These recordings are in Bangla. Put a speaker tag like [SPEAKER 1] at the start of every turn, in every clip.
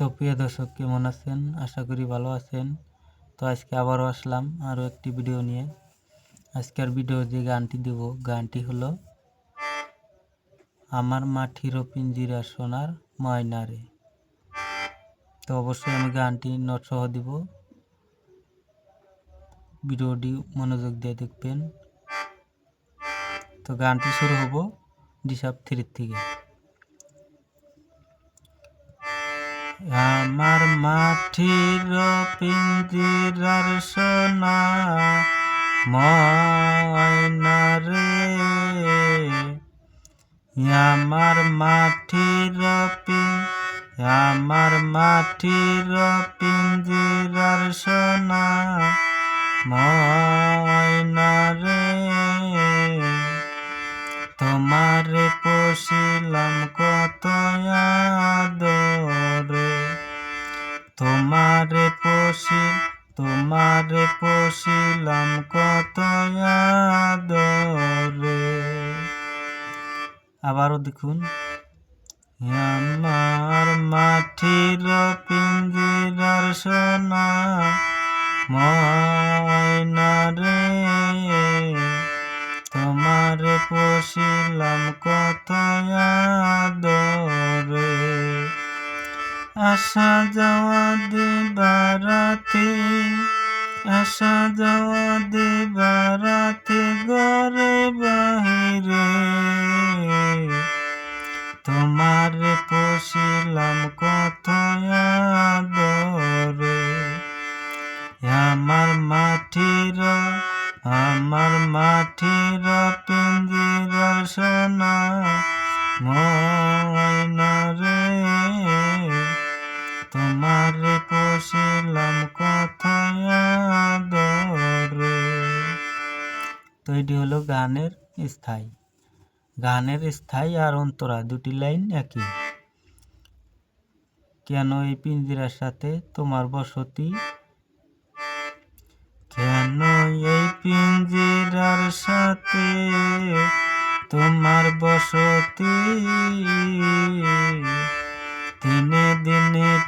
[SPEAKER 1] তো প্রিয় দর্শক, কেমন আছেন? আশা করি ভালো আছেন। তো আজকে আবারও আসলাম আরও একটি ভিডিও নিয়ে। আজকের ভিডিও যে গানটি দেব, গানটি হলো আমার মাটির পিঞ্জিরা সোনার ময়নারে তো অবশ্যই আমি গানটি নটসহ দিব। ভিডিওটি মনোযোগ দিয়ে দেখবেন। তো গানটি শুরু হব ডিসাব থ্রির থেকে। আমার মাটির পিঞ্জিরার সোনা, ময়না আমার মাটির পিন, আমার মাটির পিঞ্জিরার সোনা, ময়না তোমারে পশিলাম পশিলাম কত আদরে। আবারও দেখুন। আমার মাটির পিঞ্জিরার সোনা, ময়না রে, তোমার পশিলাম কত আদরে। আসা যাওয়া দিবারাতে আসা যাওয়া দিবারাতে ঘরে বাহিরে। তোমার পশিলাম কত আদরে। আমার মাটির আমার মাটির তো এটি হলো গানের স্থায়ী। গানের স্থায়ী আর অন্তরা দুটি লাইন একই। কেন এই পিঞ্জিরার সাথে তোমার বসতি? কেন এই পিঞ্জিরার সাথে তোমার বসতি? দিনে দিনে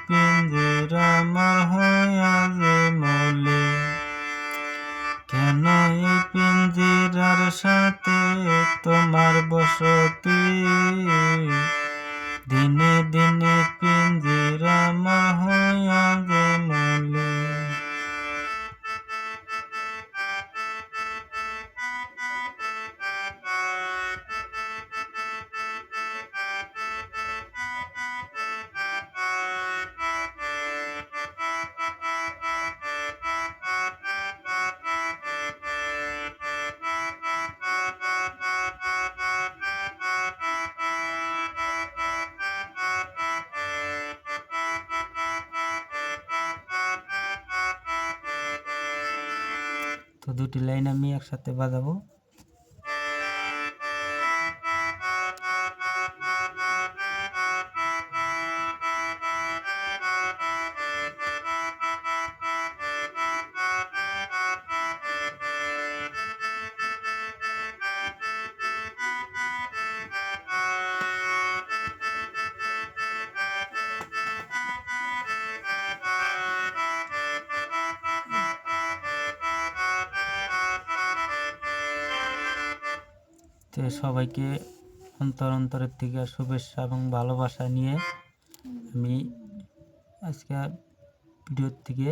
[SPEAKER 1] তোমার বসতি। দিনে দিনে তো দুটি লাইন আমি একসাথে বাজাবো। তো সবাইকে অন্তর অন্তরের থেকে শুভেচ্ছা এবং ভালোবাসা নিয়ে আমি আজকে ভিডিওর থেকে